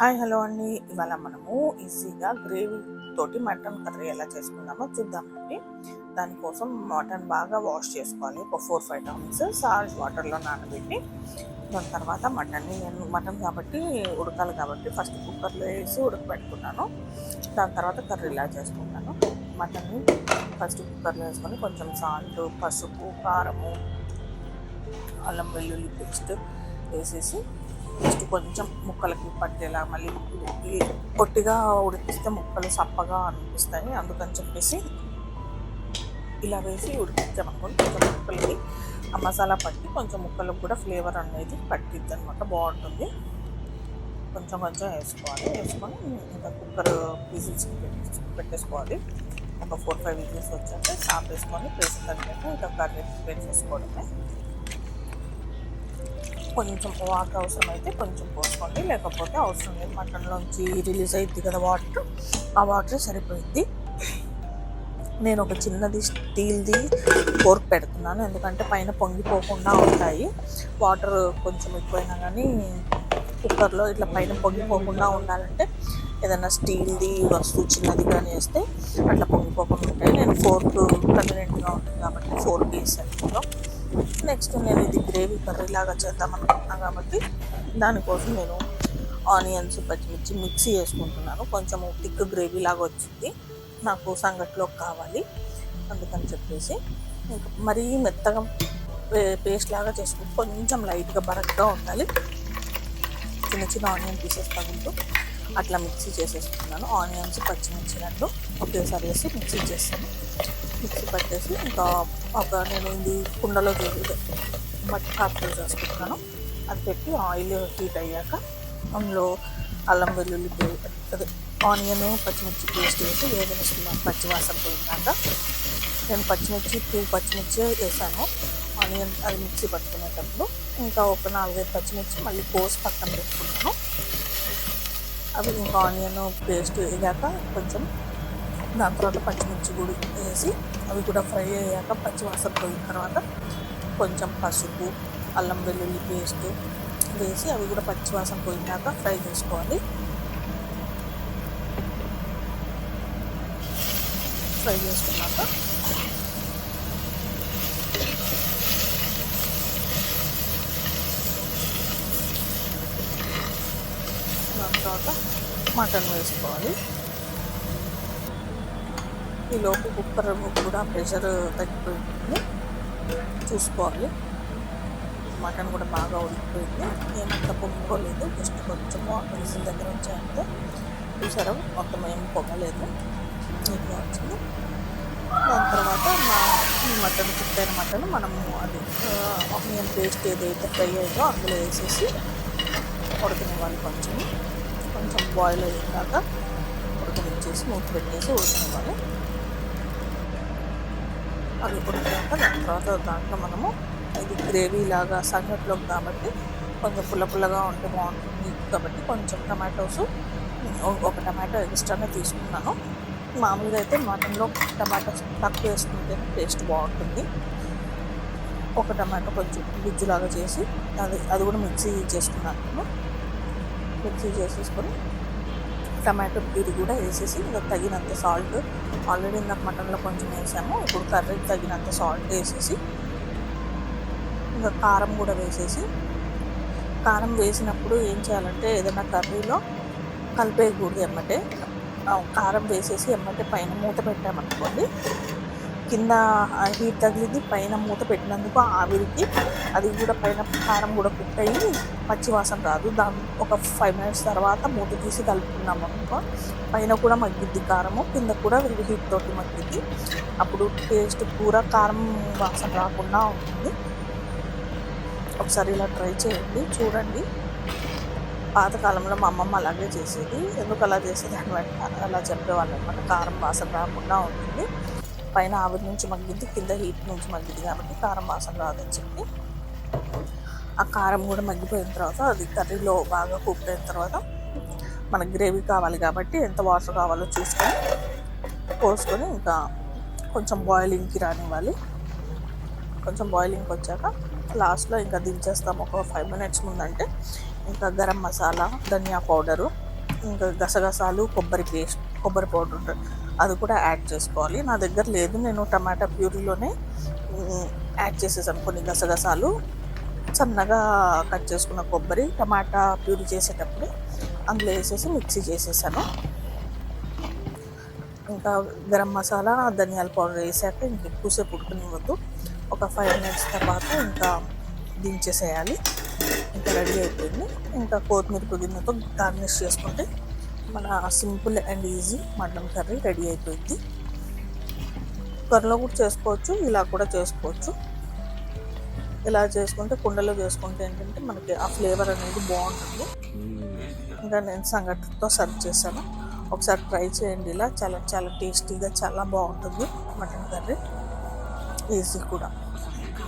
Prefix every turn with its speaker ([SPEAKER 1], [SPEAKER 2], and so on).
[SPEAKER 1] Hi hello అండి. ఇవాళ మనము ఈజీగా గ్రేవీ తోటి మటన్ కర్రీ ఎలా చేసుకుందామో చూద్దామండి. దానికోసం మటన్ బాగా వాష్ చేసుకోవాలి. ఒక ఫోర్ ఫైవ్ టైమ్స్ సాల్ట్ వాటర్లో నానబెట్టి దాని తర్వాత మటన్ని నేను మటన్ కాబట్టి ఉడకాలి కాబట్టి ఫస్ట్ కుక్కర్లో వేసి ఉడకబెట్టుకున్నాను. దాని తర్వాత కర్రీ ఇలా చేసుకుంటాను మటన్ని ఫస్ట్ కుక్కర్లో వేసుకొని కొంచెం సాల్ట్ పసుపు కారము అల్లం వెల్లుల్లి పేస్ట్ వేసేసి జస్ట్ కొంచెం ముక్కలకి పట్టేలా మళ్ళీ ఈ పొట్టిగా ఉడికిస్తే ముక్కలు సప్పగా అనిపిస్తాయి. అందుకని చెప్పేసి ఇలా వేసి ఉడికించామనుకోండి కొంచెం ముక్కలకి ఆ మసాలా పట్టి కొంచెం ముక్కలకు కూడా ఫ్లేవర్ అనేది పట్టిద్ది అనమాట బాగుంటుంది. కొంచెం కొంచెం వేసుకోవాలి. వేసుకొని ఇంకా కుక్కర్ విజిల్స్ పెట్టేసుకోవాలి. ఒక ఫోర్ ఫైవ్ విజిల్స్ వచ్చాక సాప్ వేసుకొని పేస్ట్ తగ్గాక ఇంకా కర్రీ ప్రిపేర్ చేసుకోవడమే. కొంచెం వాటర్ అవసరం అయితే కొంచెం పోసుకోండి. లేకపోతే అవసరం లేదు. మటన్లోంచి రిలీజ్ అయింది కదా వాటర్. ఆ వాటర్ సరిపోయింది నేను ఒక చిన్నది స్టీల్ది ఫోర్క్ పెడుతున్నాను. ఎందుకంటే పైన పొంగిపోకుండా ఉంటాయి. వాటర్ కొంచెం ఎక్కువైనా కానీ కుక్కర్లో ఇట్లా పైన పొంగిపోకుండా ఉండాలంటే ఏదైనా స్టీల్ది వస్తువు చిన్నది కానీ వేస్తే అట్లా పొంగిపోకుండా ఉంటాయి. నేను ఫోర్క్ కన్వీనియంట్గా ఉంటుంది కాబట్టి ఫోర్క్ వేసాను ఇందులో నెక్స్ట్ నేను ఇది గ్రేవీ కర్రీ లాగా చేద్దాం అనుకుంటున్నాను కాబట్టి దానికోసం నేను ఆనియన్స్ పచ్చిమిర్చి మిక్సీ వేసుకుంటున్నాను కొంచెం థిక్ గ్రేవీ లాగా వచ్చింది. నాకు సంగట్లోకి కావాలి అందుకని చెప్పేసి ఇంకా మరీ మెత్తగా పేస్ట్ లాగా చేసుకుంటూ కొంచెం లైట్గా బరక్గా ఉండాలి. చిన్న చిన్న ఆనియన్ పీసెస్ తగులుతూ అట్లా మిక్సీ చేసేసుకున్నాను. ఆనియన్స్ పచ్చిమిర్చి రెండు ఒకేసారి వేసి మిక్సీ చేస్తాను. మిక్సీ పట్టేసి ఇంకా ఒక నేను ఇది కుండలో మట్టి పాత్రలు చేసుకుంటున్నాను. అది పెట్టి ఆయిల్ హీట్ అయ్యాక అందులో అల్లం వెల్లుల్లి అదే ఆనియన్ పచ్చిమిర్చి పేస్ట్ వేసి వేగనిస్తున్నాను. పచ్చివాసన పోయినాక నేను పచ్చిమిర్చి టూ పచ్చిమిర్చి వేసాను. ఆనియన్ అది మిక్సీ పట్టుకునేటప్పుడు ఇంకా ఒక నాలుగైదు పచ్చిమిర్చి మళ్ళీ కోసి పక్కన పెట్టుకున్నాను. అవి ఇంకా ఆనియన్ పేస్ట్ వేగాక కొంచెం దాని తర్వాత పచ్చిమిర్చి కూడా వేసి అవి కూడా ఫ్రై అయ్యాక పచ్చివాసన పోయిన తర్వాత కొంచెం పసుపు అల్లం వెల్లుల్లి పేస్ట్ వేసి అవి కూడా పచ్చివాసన పోయినాక ఫ్రై చేసుకోవాలి. ఫ్రై చేసుకున్నాక దాని తర్వాత మటన్ వేసుకోవాలి. ఈ లోపు కుక్కర్ కూడా ప్రెషర్ తగ్గిపోయింది. చూసుకోవాలి. మటన్ కూడా బాగా ఉడికిపోయింది. ఏమంత పొంగుకోలేదు జస్ట్ కొంచెం విజిల్ దగ్గర వచ్చాయంటే చూసారా? మొత్తం ఏం పొగలేదు. నీట్గా వచ్చింది. దాని తర్వాత మా ఈ మటన్ కుక్కైన మటన్ మనము అది ఆనియన్ పేస్ట్ ఏదైతే ఫ్రై అయిందో అందులో వేసేసి ఉడకనివ్వాలి కొంచెం. కొంచెం బాయిల్ అయ్యాక ఉడకనిచ్చేసి మూత పెట్టేసి ఉడకనివ్వాలి అది ఉడికాక దాని తర్వాత దాంట్లో మనము ఇది గ్రేవీ లాగా సంగట్లో కాబట్టి కొంచెం పుల్ల పుల్లగా ఉంటే బాగుంటుంది. కాబట్టి కొంచెం టమాటోస్ ఒక టమాటో ఎక్స్ట్రానే తీసుకున్నాను. మామూలుగా అయితే మటన్లో టమాటోస్ తక్కువ వేసుకుంటే టేస్ట్ బాగుంటుంది. ఒక టమాటో కొంచెం గుజ్జులాగా చేసి అది అది కూడా మిక్సీ చేసుకున్నాను మిక్సీ చేసేసుకొని టమాటో ప్యూరీ కూడా వేసేసి ఇంకా తగినంత సాల్ట్ ఆల్రెడీ ఇందాక మటన్లో కొంచెం వేసాము ఇప్పుడు కర్రీకి తగినంత సాల్ట్ వేసేసి ఇంకా కారం కూడా వేసేసి కారం వేసినప్పుడు ఏం చేయాలంటే ఏదైనా కర్రీలో కలిపేయకూడదు ఎమ్మటే. కారం వేసేసి ఎమ్మటే పైన మూత పెట్టామనుకోండి కింద హీట్ తగిలింది. పైన మూత పెట్టినందుకు ఆవిరికి అది కూడా పైన కారం కూడా కుక్ అయ్యి పచ్చివాసన రాదు. దాని ఒక ఫైవ్ మినిట్స్ తర్వాత మూత తీసి కలుపుకున్నాము అనుకో పైన కూడా మగ్గిద్ది కారము కింద కూడా హీట్ తోటి మగ్గిద్ది. అప్పుడు టేస్ట్ కూర కారం వాసన రాకుండా ఉంటుంది. ఒకసారి ఇలా ట్రై చేయండి చూడండి. పాతకాలంలో మా అమ్మమ్మ అలాగే చేసేది. ఎందుకు అలా చేసేది అని అలా చెప్పేవాళ్ళు అనమాట. కారం వాసన రాకుండా ఉంటుంది. పైన ఆవిరి నుంచి మగ్గిద్ది కింద హీట్ నుంచి మగ్గిద్ది కాబట్టి కారం వాసన రాదని చెప్పి ఆ కారం కూడా మగ్గిపోయిన తర్వాత అది కర్రీలో బాగా కుక్ అయిన తర్వాత మనకు గ్రేవీ కావాలి కాబట్టి ఎంత వాటర్ కావాలో చూసుకొని పోసుకొని ఇంకా కొంచెం బాయిలింగ్కి రానివ్వాలి. కొంచెం బాయిలింగ్కి వచ్చాక లాస్ట్లో ఇంకా దించేస్తాం ఒక ఫైవ్ మినిట్స్ ముందంటే ఇంకా గరం మసాలా ధనియా పౌడరు ఇంకా గసగసాలు కొబ్బరి పేస్ట్ కొబ్బరి పౌడర్ ఉంటుంది. అది కూడా యాడ్ చేసుకోవాలి. నా దగ్గర లేదు. నేను టమాటా ప్యూరీలోనే యాడ్ చేసేసాను కొన్ని గసగసాలు. సన్నగా కట్ చేసుకున్న కొబ్బరి టమాటా ప్యూరీ చేసేటప్పుడు అందులో వేసేసి మిక్సీ చేసేసాను. ఇంకా గరం మసాలా ధనియాల పౌడర్ వేసాక ఇంక ఎక్కువసేపు ఉడుకునివ్వద్దు. ఒక ఫైవ్ మినిట్స్ తర్వాత ఇంకా దించేసేయాలి. ఇంకా రెడీ అయిపోయింది. ఇంకా కొత్తిమీర పుదీనాతో గార్నిష్ చేసుకుంటే మన simple and easy mutton curry ready అయిపోయింది. కుక్కర్లో కూడా చేసుకోవచ్చు ఇలా కూడా చేసుకోవచ్చు. ఇలా చేసుకుంటే కుండలో చేసుకుంటే ఏంటంటే మనకి ఆ ఫ్లేవర్ అనేది బాగుంటుంది. ఇంకా నేను సంగటితో సర్వ్ చేశాను. ఒకసారి ట్రై చేయండి ఇలా. చాలా చాలా టేస్టీగా చాలా బాగుంటుంది మటన్ కర్రీ. ఈజీ కూడా.